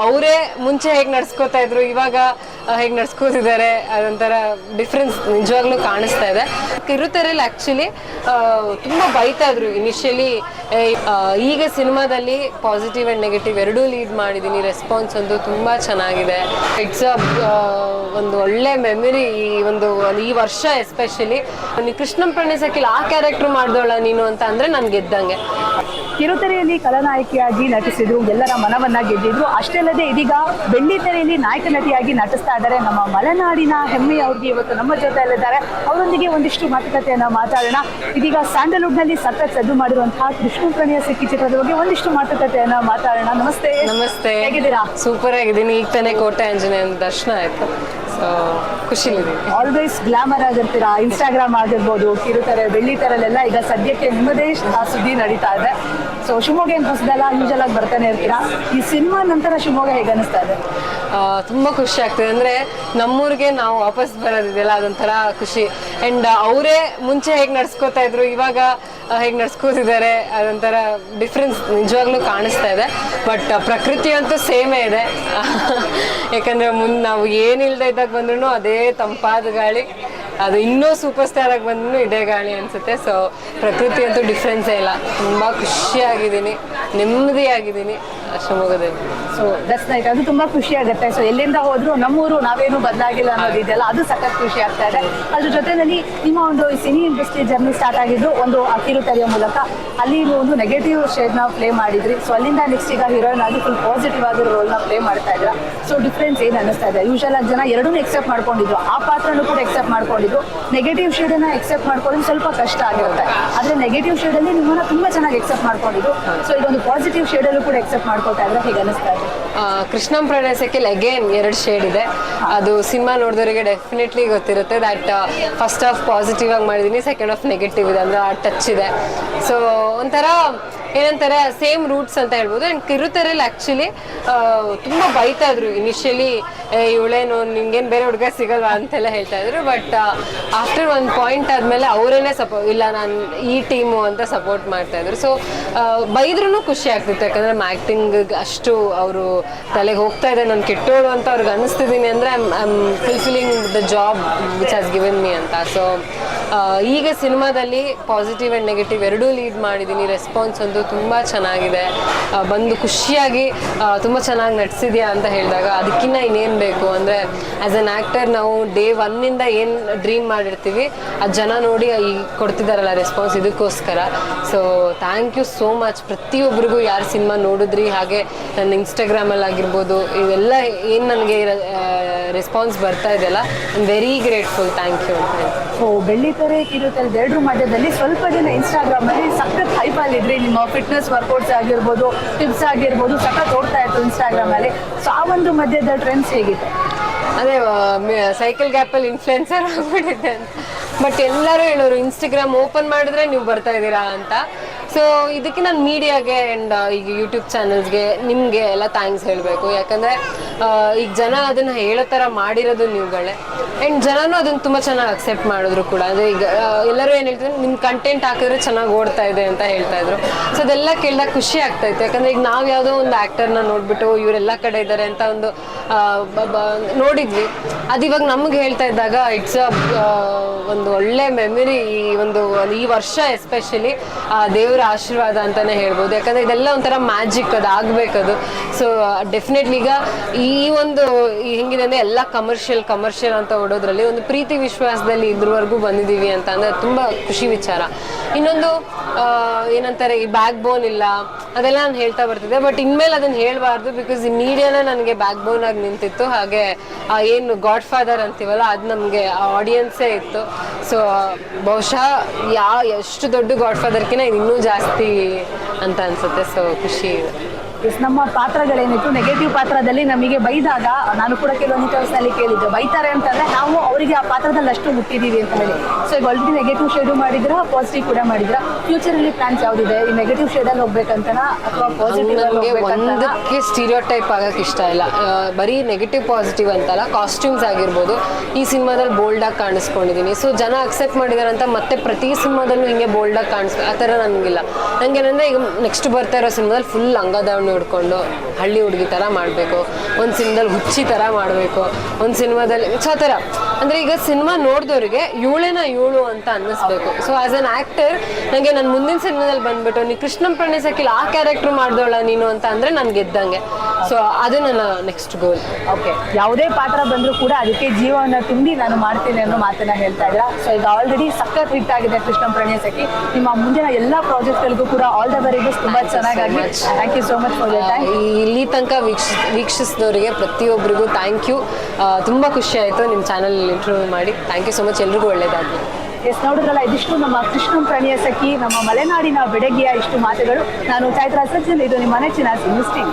ಅವರೇ ಮುಂಚೆ ಹೇಗೆ ನಡ್ಸ್ಕೋತಾ ಇದ್ರು, ಇವಾಗ ಹೇಗೆ ನಡ್ಸ್ಕೋತಿದ್ದಾರೆ, ಅದೊಂಥರ ಡಿಫ್ರೆನ್ಸ್ ನಿಜವಾಗ್ಲೂ ಕಾಣಿಸ್ತಾ ಇದೆ. ಕಿರುತೆರೆಯಲ್ಲಿ ಆ್ಯಕ್ಚುಲಿ ತುಂಬ ಬೈತಾ ಇದ್ರು. ಇನಿಷಿಯಲಿ ಈಗ ಸಿನಿಮಾದಲ್ಲಿ ಪಾಸಿಟಿವ್ ಆ್ಯಂಡ್ ನೆಗೆಟಿವ್ ಎರಡೂ ಲೀಡ್ ಮಾಡಿದ್ದೀನಿ ರೆಸ್ಪಾನ್ಸ್ ಒಂದು ತುಂಬ ಚೆನ್ನಾಗಿದೆ. ಇಟ್ಸ್ ಅ ಒಂದು ಒಳ್ಳೆ ಮೆಮೊರಿ ಈ ಒಂದು ಈ ವರ್ಷ ಎಸ್ಪೆಷಲಿ ಕೃಷ್ಣಂ ಸಕಿಲ್ ಆ ಕ್ಯಾರೆಕ್ಟ್ರ್ ಮಾಡ್ದೋಳ ನೀನು ಅಂತ ಅಂದರೆ ನಾನು ಗೆದ್ದಂಗೆ. ಕಿರುತೆರೆಯಲ್ಲಿ ಕಲಾನಾಯಕಿಯಾಗಿ ನಟಿಸಿದ್ರು ಎಲ್ಲರ ಮನವನ್ನ ಗೆದ್ದಿದ್ರು. ಅಷ್ಟೇ ಅಲ್ಲದೆ ಇದೀಗ ಬೆಳ್ಳಿ ತೆರೆಯಲ್ಲಿ ನಾಯಕ ನಟಿಯಾಗಿ ನಟಿಸ್ತಾ ಇದ್ದಾರೆ. ನಮ್ಮ ಮಲೆನಾಡಿನ ಹೆಮ್ಮೆ ಅವ್ರಿಗೆ ಇವತ್ತು ನಮ್ಮ ಜೊತೆಯಲ್ಲಿದ್ದಾರೆ ಅವರೊಂದಿಗೆ ಒಂದಿಷ್ಟು ಮಾತುಕತೆಯನ್ನ ಮಾತಾಡೋಣ. ಇದೀಗ ಸ್ಯಾಂಡಲ್ವುಡ್ನಲ್ಲಿ ಸಖತ್ ಸದ್ದು ಮಾಡಿರುವಂತಹ ಕೃಷ್ಣ ಪ್ರಣಯ ಸಿಕ್ಕಿ ಚಿತ್ರದ ಬಗ್ಗೆ ಒಂದಿಷ್ಟು ಮಾತುಕತೆಯನ್ನ ಮಾತಾಡೋಣ. ನಮಸ್ತೆ. ನಮಸ್ತೆ. ಹೇಗಿದ್ದೀರಾ? ಸೂಪರ್ ಆಗಿದ್ದೀನಿ. ಈಗ ತಾನೇ ಕೋಟೆ ಆಂಜನೇಯನ ದರ್ಶನ ಆಯ್ತು. ಸೊ ಖುಷಿಲಿದ್ದೀನಿ ಆಲ್ವೇಸ್ ಗ್ಲಾಮರ್ ಆಗಿರ್ತೀರಾ? ಇನ್ಸ್ಟಾಗ್ರಾಮ್ ಆಗಿರ್ಬೋದು ಕಿರುತೆರೆ ಬೆಳ್ಳಿ ತೆರೆಲೆಲ್ಲ ಈಗ ಸದ್ಯಕ್ಕೆ ನಿಮ್ಮದೇ ಆ ಸುದ್ದಿ ನಡೀತಾ ಇದೆ. ಸೊ ಶಿವಮೊಗ್ಗ ಏನು ಹೊಸದಲ್ಲ ಯೂಶಲ್ ಆಗಿ ಬರ್ತಾನೆ ಇರ್ತೀರಾ? ಈ ಸಿನಿಮಾ ನಂತರ ಶಿವಮೊಗ್ಗ ಹೇಗೆ ಅನಿಸ್ತಾ ಇದೆ? ತುಂಬ ಖುಷಿ ಆಗ್ತದೆ. ಅಂದ್ರೆ ನಮ್ಮೂರಿಗೆ ನಾವು ವಾಪಸ್ ಬರೋದಿದೆಯಲ್ಲ ಅದೊಂಥರ ಖುಷಿ. ಅಂಡ್ ಅವರೇ ಮುಂಚೆ ಹೇಗೆ ನಡ್ಸ್ಕೋತಾ ಇದ್ರು ಇವಾಗ ಹೇಗೆ ನಡ್ಸ್ಕೋತಿದ್ದಾರೆ ಅದೊಂಥರ ಡಿಫ್ರೆನ್ಸ್ ನಿಜವಾಗ್ಲೂ ಕಾಣಿಸ್ತಾ ಇದೆ. ಬಟ್ ಪ್ರಕೃತಿ ಅಂತೂ ಸೇಮೇ ಇದೆ. ಯಾಕಂದ್ರೆ ಮುಂದೆ ನಾವು ಏನಿಲ್ಲದೆ ಇದ್ದಾಗ ಬಂದ್ರೂ ಅದೇ ತಂಪಾದ ಗಾಳಿ. ಅದು ಇನ್ನೂ ಸೂಪರ್ ಸ್ಟಾರ್ ಆಗಿ ಬಂದ್ರೂ ಇದೇ ಗಾಳಿ ಅನ್ಸುತ್ತೆ. ಸೊ ಪ್ರಕೃತಿ ಅಂತೂ ಡಿಫ್ರೆನ್ಸೇ ಇಲ್ಲ. ತುಂಬಾ ಖುಷಿಯಾಗಿದ್ದೀನಿ. ನೆಮ್ಮದಿಯಾಗಿದ್ದೀನಿ. ಶಿವಮೊಗ್ಗದಲ್ಲಿ ಸೊ ದಟ್ಸ್ ನೈಟ್ ಅದು ತುಂಬ ಖುಷಿ ಆಗುತ್ತೆ. ಸೊ ಎಲ್ಲಿಂದ ಹೋದ್ರು ನಮ್ಮೂರು ನಾವೇನು ಬದಲಾಗಿಲ್ಲ ಅನ್ನೋದು ಇದೆಯಲ್ಲ ಅದು ಸಖತ್ ಖುಷಿ ಆಗ್ತಾ ಇದೆ. ಅದ್ರ ಜೊತೆನಲ್ಲಿ ನಿಮ್ಮ ಒಂದು ಸಿನಿ ಇಂಡಸ್ಟ್ರಿ ಜರ್ನಿ ಸ್ಟಾರ್ಟ್ ಆಗಿದ್ದು ಒಂದು ಕಿರುತೆರೆಯ ಮೂಲಕ ಅಲ್ಲಿ ಒಂದು ನೆಗೆಟಿವ್ ಶೇಡ್ನ ಪ್ಲೇ ಮಾಡಿದ್ರಿ. ಸೊ ಅಲ್ಲಿಂದ ನೆಕ್ಸ್ಟ್ ಈಗ ಹೀರೋಯಿನ್ ಆಗಿ ಫುಲ್ ಪಾಸಿಟಿವ್ ಆಗಿರೋ ರೋಲ್ನ ಪ್ಲೇ ಮಾಡ್ತಾ ಇದ್ರ ಸೊ ಡಿಫ್ರೆನ್ಸ್ ಏನು ಅನಿಸ್ತಾ ಇದೆ? ಯೂಶಲ್ ಆಗಿ ಜನ ಎರಡನ್ನೂ ಎಕ್ಸೆಪ್ಟ್ ಮಾಡ್ಕೊಂಡಿದ್ರು. ಆ ಪಾತ್ರನೂ ಕೂಡ ಎಕ್ಸೆಪ್ಟ್ ಮಾಡ್ಕೊಂಡಿದ್ರು. ನೆಗೆಟಿವ್ ಶೇಡನ್ನು ಎಕ್ಸೆಪ್ಟ್ ಮಾಡ್ಕೊಳ್ಳೋದು ಸ್ವಲ್ಪ ಕಷ್ಟ ಆಗಿರುತ್ತೆ. ಆದ್ರೆ ನೆಗೆಟಿವ್ ಶೇಡಲ್ಲಿ ನಿಮ್ಮನ್ನ ತುಂಬಾ ಚೆನ್ನಾಗಿ ಎಕ್ಸೆಪ್ಟ್ ಮಾಡ್ಕೊಂಡಿದ್ರು ಸೊ ಇದೊಂದು ಪಾಸಿಟಿವ್ ಪಾಸಿಟಿವ್ ಶೇಡಲ್ಲೂ ಕೂಡ ಎಕ್ಸೆಪ್ಟ್ ಮಾಡ್ಕೊಳ್ತಾ ಇದ್ರೆ ಹೇಗೆ ಅನಿಸ್ತಾ ಇದೆ? ಕೃಷ್ಣಂ ಪ್ರಣಯಸಕ್ಕೆ ಅಗೇನ್ ಎರಡು ಶೇಡ್ ಇದೆ. ಅದು ಸಿನಿಮಾ ನೋಡಿದವರಿಗೆ ಡೆಫಿನೆಟ್ಲಿ ಗೊತ್ತಿರುತ್ತೆ ದಟ್ ಫಸ್ಟ್ ಆಫ್ ಪಾಸಿಟಿವ್ ಆಗಿ ಮಾಡಿದ್ದೀನಿ ಸೆಕೆಂಡ್ ಆಫ್ ನೆಗೆಟಿವ್ ಇದೆ, ಅಂದ್ರೆ ಆ ಟಚ್ ಇದೆ. ಸೊ ಒಂಥರ ಏನಂತಾರೆ ಸೇಮ್ ರೂಟ್ಸ್ ಅಂತ ಹೇಳ್ಬೋದು. ಆ್ಯಂಡ್ ಕಿರುತೆರೆಯಲ್ಲಿ ಆ್ಯಕ್ಚುಲಿ ತುಂಬ ಬೈತಾ ಇದ್ರು. ಇನಿಷಿಯಲಿ ಇವಳೇನು ನಿಂಗೇನು ಬೇರೆ ಹುಡುಗ ಸಿಗಲ್ವಾ? ಅಂತೆಲ್ಲ ಹೇಳ್ತಾ ಇದ್ರು. ಬಟ್ ಆಫ್ಟರ್ ಒಂದು ಪಾಯಿಂಟ್ ಆದಮೇಲೆ ಅವರೇನೆ ಸಪೋ ಇಲ್ಲ, ನಾನು ಈ ಟೀಮು ಅಂತ ಸಪೋರ್ಟ್ ಮಾಡ್ತಾ ಇದ್ರು. ಸೊ ಬೈದ್ರೂ ಖುಷಿ ಆಗ್ತಿತ್ತು. ಯಾಕಂದ್ರೆ ಆ್ಯಕ್ಟಿಂಗ್ ಅಷ್ಟು ಅವರು ತಲೆಗೆ ಹೋಗ್ತಾ ಇದೆ. ನಾನು ಕೆಟ್ಟೋಳು ಅಂತ ಅವ್ರಿಗೆ ಅನಿಸ್ತಿದ್ದೀನಿ ಅಂದರೆ I am fulfilling the job which has given me ಅಂತ. ಸೊ ಈಗ ಸಿನಿಮಾದಲ್ಲಿ ಪಾಸಿಟಿವ್ ಆ್ಯಂಡ್ ನೆಗೆಟಿವ್ ಎರಡೂ ಲೀಡ್ ಮಾಡಿದ್ದೀನಿ. ರೆಸ್ಪಾನ್ಸ್ ಒಂದು ತುಂಬ ಚೆನ್ನಾಗಿದೆ. ಬಂದು ಖುಷಿಯಾಗಿ ತುಂಬ ಚೆನ್ನಾಗಿ ನಟಿಸಿದ್ಯಾ ಅಂತ ಹೇಳಿದಾಗ ಅದಕ್ಕಿಂತ ಇನ್ನೇನು ಬೇಕು ಅಂದರೆ ಆ್ಯಸ್ ಅನ್ ಆ್ಯಕ್ಟರ್ ನಾವು ಡೇ ಒನ್ನಿಂದ ಏನು ಡ್ರೀಮ್ ಮಾಡಿರ್ತೀವಿ ಆ ಜನ ನೋಡಿ ಈಗ ಕೊಡ್ತಿದ್ದಾರಲ್ಲ ರೆಸ್ಪಾನ್ಸ್ ಇದಕ್ಕೋಸ್ಕರ. So thank you so much ಪ್ರತಿಯೊಬ್ಬರಿಗೂ ಯಾರು ಸಿನಿಮಾ ನೋಡಿದ್ರಿ, ಹಾಗೆ ನನ್ನ ಇನ್ಸ್ಟಾಗ್ರಾಮಲ್ಲಿ ಆಗಿರ್ಬೋದು, ಇವೆಲ್ಲ ಏನು ನನಗೆ ರೆಸ್ಪಾನ್ಸ್ ಬರ್ತಾ ಇದೆಯಲ್ಲ I very grateful thank you ಅಂತ ಸೊ ಬೆಳ್ಳಿತೆರೆ ಕಿರುತೆರೆ ಎರಡರ ಮಧ್ಯದಲ್ಲಿ ಸ್ವಲ್ಪ ಜನ ಇನ್ಸ್ಟಾಗ್ರಾಮ್ ಅಲ್ಲಿ ಸಖತ್ ಅಲ್ಲಿ ಇದ್ರಿ. ನಿಮ್ಮ ಫಿಟ್ನೆಸ್ ವರ್ಕೌಟ್ಸ್ ಆಗಿರ್ಬೋದು ಟಿಪ್ಸ್ ಆಗಿರ್ಬೋದು ಸಖತ್ ಓಡ್ತಾ ಇತ್ತು ಇನ್ಸ್ಟಾಗ್ರಾಮ್ ಅಲ್ಲಿ ಸೊ ಆ ಒಂದು ಮಧ್ಯದ ಟ್ರೆಂಡ್ಸ್ ಹೇಗಿತ್ತು? ಅದೇ ಸೈಕಲ್ ಗ್ಯಾಪಲ್ಲಿ ಇನ್ಫ್ಲುಯೆನ್ಸರ್ ಆಗ್ಬಿಟ್ಟಿದೆ ಅಂತ. ಬಟ್ ಎಲ್ಲರೂ ಹೇಳೋರು ಇನ್ಸ್ಟಾಗ್ರಾಮ್ ಓಪನ್ ಮಾಡಿದ್ರೆ ನೀವು ಬರ್ತಾ ಇದ್ದೀರಾ ಅಂತ. ಸೊ ಇದಕ್ಕೆ ನಾನು ಮೀಡಿಯಾಗೆ ಆ್ಯಂಡ್ ಈಗ ಯೂಟ್ಯೂಬ್ ಚಾನಲ್ಸ್ಗೆ ನಿಮಗೆ ಎಲ್ಲ ಥ್ಯಾಂಕ್ಸ್ ಹೇಳಬೇಕು. ಯಾಕಂದರೆ ಈಗ ಜನ ಅದನ್ನ ಹೇಳೋ ಥರ ಮಾಡಿರೋದು ನೀವುಗಳೇ. ಆ್ಯಂಡ್ ಜನನೂ ಅದನ್ನ ತುಂಬ ಚೆನ್ನಾಗಿ ಅಕ್ಸೆಪ್ಟ್ ಮಾಡಿದ್ರು ಕೂಡ. ಅಂದರೆ ಈಗ ಎಲ್ಲರೂ ಏನು ಹೇಳ್ತಾರೆ ನಿಮ್ಮ ಕಂಟೆಂಟ್ ಹಾಕಿದ್ರೆ ಚೆನ್ನಾಗಿ ಓಡ್ತಾ ಇದೆ ಅಂತ ಹೇಳ್ತಾ ಇದ್ರು. ಸೊ ಅದೆಲ್ಲ ಕೇಳಿದಾಗ ಖುಷಿ ಆಗ್ತಾ ಇತ್ತು. ಯಾಕಂದರೆ ಈಗ ನಾವು ಯಾವುದೋ ಒಂದು ಆ್ಯಕ್ಟರ್ನ ನೋಡ್ಬಿಟ್ಟು ಇವರೆಲ್ಲ ಕಡೆ ಇದ್ದಾರೆ ಅಂತ ಒಂದು ನೋಡಿದ್ವಿ. ಅದು ಇವಾಗ ನಮಗೆ ಹೇಳ್ತಾ ಇದ್ದಾಗ ಇಟ್ಸ್ ಅ ಒಂದು ಒಳ್ಳೆ ಮೆಮೊರಿ ಈ ಒಂದು, ಈ ವರ್ಷ ಎಸ್ಪೆಷಲಿ ಆ, ದೇವರ ಆಶೀರ್ವಾದ ಅಂತಾನೆ ಹೇಳ್ಬೋದು. ಯಾಕಂದ್ರೆ ಇದೆಲ್ಲ ಒಂಥರ ಮ್ಯಾಜಿಕ್ ಅದು ಆಗ್ಬೇಕದು. ಸೊ ಡೆಫಿನೆಟ್ಲಿ ಈಗ ಈ ಒಂದು ಈ ಹೆಂಗಿದೆ ಅಂದ್ರೆ ಎಲ್ಲ ಕಮರ್ಷಿಯಲ್ ಕಮರ್ಷಿಯಲ್ ಅಂತ ಓಡೋದ್ರಲ್ಲಿ ಒಂದು ಪ್ರೀತಿ ವಿಶ್ವಾಸದಲ್ಲಿ ಇದ್ರವರೆಗೂ ಬಂದಿದ್ದೀವಿ ಅಂತ ಅಂದ್ರೆ ತುಂಬಾ ಖುಷಿ ವಿಚಾರ. ಇನ್ನೊಂದು ಏನಂತಾರೆ, ಈ ಬ್ಯಾಕ್ ಬೋನ್ ಇಲ್ಲ, ಅದೆಲ್ಲ ನಾನು ಹೇಳ್ತಾ ಬರ್ತಿದ್ದೆ. ಬಟ್ ಇನ್ಮೇಲೆ ಅದನ್ನ ಹೇಳ್ಬಾರ್ದು ಬಿಕಾಸ್ ಈ ಮೀಡಿಯಾನ ನನಗೆ ಬ್ಯಾಕ್ ಬೋನ್ ಆಗಿ ನಿಂತಿತ್ತು. ಹಾಗೆ ಏನು ಗಾಡ್ ಫಾದರ್ ಅಂತೀವಲ್ಲ, ಅದು ನಮಗೆ ಆಡಿಯನ್ಸೇ ಇತ್ತು. ಸೊ ಬಹುಶಃ ಯಾ, ಎಷ್ಟು ದೊಡ್ಡ ಗಾಡ್ ಫಾದರ್ಕಿನ ಇನ್ನೂ ಜಾಸ್ತಿ ಅಂತ ಅನ್ಸುತ್ತೆ. ಸೊ ಖುಷಿ ಎಸ್ ನಮ್ಮ ಪಾತ್ರಗಳೇನಿತ್ತು? ನೆಗೆಟಿವ್ ಪಾತ್ರದಲ್ಲಿ ನಮಗೆ ಬೈದಾಗ ನಾನು ಕೂಡ ಕೆಲವೊಂದು ನಲ್ಲಿ ಕೇಳಿದ್ದೆ ಬೈತಾರೆ ಅಂತಂದ್ರೆ ನಾವು ಅವರಿಗೆ ಆ ಪಾತ್ರದಲ್ಲಿ ಅಷ್ಟು ಮುಟ್ಟಿದೀವಿ ಅಂತ ಹೇಳಿ. ಸೊ ಈಗ ಆಲ್ರೆಡಿ ನೆಗೆಟಿವ್ ಶೇಡು ಮಾಡಿದ್ರ ಪಾಸಿಟಿವ್ ಕೂಡ ಮಾಡಿದ್ರ. ಫ್ಯೂಚರ್ ಅಲ್ಲಿ ಪ್ಲಾನ್ಸ್ ಯಾವ್ದಿದೆ? ಈ ನೆಗೆಟಿವ್ ಶೇಡ್ ಅಲ್ಲಿ ಹೋಗ್ಬೇಕಂತನಾ ಅಥವಾ ಪಾಸಿಟಿವ್ ಸ್ಟೀರಿಯೋ ಟೈಪ್ ಆಗಕ್ಕೆ ಇಷ್ಟ ಇಲ್ಲ. ಬರೀ ನೆಗೆಟಿವ್ ಪಾಸಿಟಿವ್ ಅಂತಲ್ಲ ಕಾಸ್ಟ್ಯೂಮ್ಸ್ ಆಗಿರ್ಬೋದು. ಈ ಸಿನಿಮಾದಲ್ಲಿ ಬೋಲ್ಡ್ ಆಗಿ ಕಾಣಿಸ್ಕೊಂಡಿದ್ದೀನಿ ಸೊ ಜನ ಅಕ್ಸೆಪ್ಟ್ ಮಾಡಿದಾರೆ ಅಂತ ಮತ್ತೆ ಪ್ರತಿ ಸಿನಿಮಾದಲ್ಲೂ ಹಿಂಗೆ ಬೋಲ್ಡ್ ಆಗಿ ಕಾಣಿಸ್ ಆ ಥರ ನನಗಿಲ್ಲ ನಂಗೇನಂದ್ರೆ ಈಗ ನೆಕ್ಸ್ಟ್ ಬರ್ತಾ ಇರೋ ಸಿನಿಮಾದಲ್ಲಿ ಫುಲ್ ಲಂಗ ಫೋನ್ ಹಿಡ್ಕೊಂಡು ಹಳ್ಳಿ ಹುಡುಗಿ ಥರ ಮಾಡಬೇಕು. ಒಂದು ಸಿನಿಮಾದಲ್ಲಿ ಹುಚ್ಚಿ ಥರ ಮಾಡಬೇಕು. ಒಂದು ಸಿನಿಮಾದಲ್ಲಿ ಸೊ ಥರ. ಅಂದರೆ ಈಗ ಸಿನಿಮಾ ನೋಡಿದವ್ರಿಗೆ ಇವಳೇನ ಇವಳು ಅಂತ ಅನ್ನಿಸ್ಬೇಕು. ಸೊ ಆಸ್ ಅನ್ ಆ್ಯಕ್ಟರ್ ನನಗೆ ನನ್ನ ಮುಂದಿನ ಸಿನಿಮಾದಲ್ಲಿ ಬಂದ್ಬಿಟ್ಟು ನೀ ಕೃಷ್ಣ ಸಕಿಲ್ ಆ ಕ್ಯಾರೆಕ್ಟರ್ ಮಾಡ್ದೋಳ ನೀನು ಅಂತ ಅಂದರೆ ನಾನು ಗೆದ್ದಂಗೆ. ಸೊ ಅದು ನನ್ನ ನೆಕ್ಸ್ಟ್ ಗೋಲ್ ಓಕೆ ಯಾವುದೇ ಪಾತ್ರ ಬಂದರೂ ಕೂಡ ಅದಕ್ಕೆ ಜೀವನ ತುಂಬಿ ನಾನು ಮಾಡ್ತೀನಿ ಅನ್ನೋ ಮಾತನ್ನ ಹೇಳ್ತಾ ಇದ್ರ ಸೊ ಈಗ ಆಲ್ರೆಡಿ ಸಖತ್ ಹಿಟ್ ಆಗಿದೆ ಕೃಷ್ಣ ಪ್ರಣಯ ಸಖಿ ನಿಮ್ಮ ಮುಂದಿನ ಎಲ್ಲಾ ಪ್ರಾಜೆಕ್ಟ್ಗಳಿಗೂ ಕೂಡ ಆಲ್ ದ ವೆರಿ ಬೆಸ್ಟ್ ತುಂಬಾ ಚೆನ್ನಾಗಿ. ಥ್ಯಾಂಕ್ ಯು ಸೋ ಮಚ್ ಇಲ್ಲಿ ತನಕ ವೀಕ್ಷ ವೀಕ್ಷಿಸಿದವರಿಗೆ ಪ್ರತಿಯೊಬ್ಬರಿಗೂ ಥ್ಯಾಂಕ್ ಯು ತುಂಬ ಖುಷಿ ಆಯಿತು ನಿಮ್ಮ ಚಾನಲ್ ಇಂಟರ್ವ್ಯೂ ಮಾಡಿ. ಥ್ಯಾಂಕ್ ಯು ಸೊ ಮಚ್ ಎಲ್ರಿಗೂ ಒಳ್ಳೆಯದಾಗಲಿ ಎಸ್ ನೋಡಿದ್ರಲ್ಲ ಇದಿಷ್ಟು ನಮ್ಮ ಕೃಷ್ಣ ಪ್ರಾಣಿಯ ಸಖಿ ನಮ್ಮ ಮಲೆನಾಡಿನ ಬೆಡಗಿಯ ಇಷ್ಟು ಮಾತುಗಳು. ನಾನು ಚೈತ್ರಾ ಸಜ್ಜನ್ ಇದು ನಿಮ್ಮ ನೆಚ್ಚಿನ ಸಿನಿಸ್ಟಿಂಗ್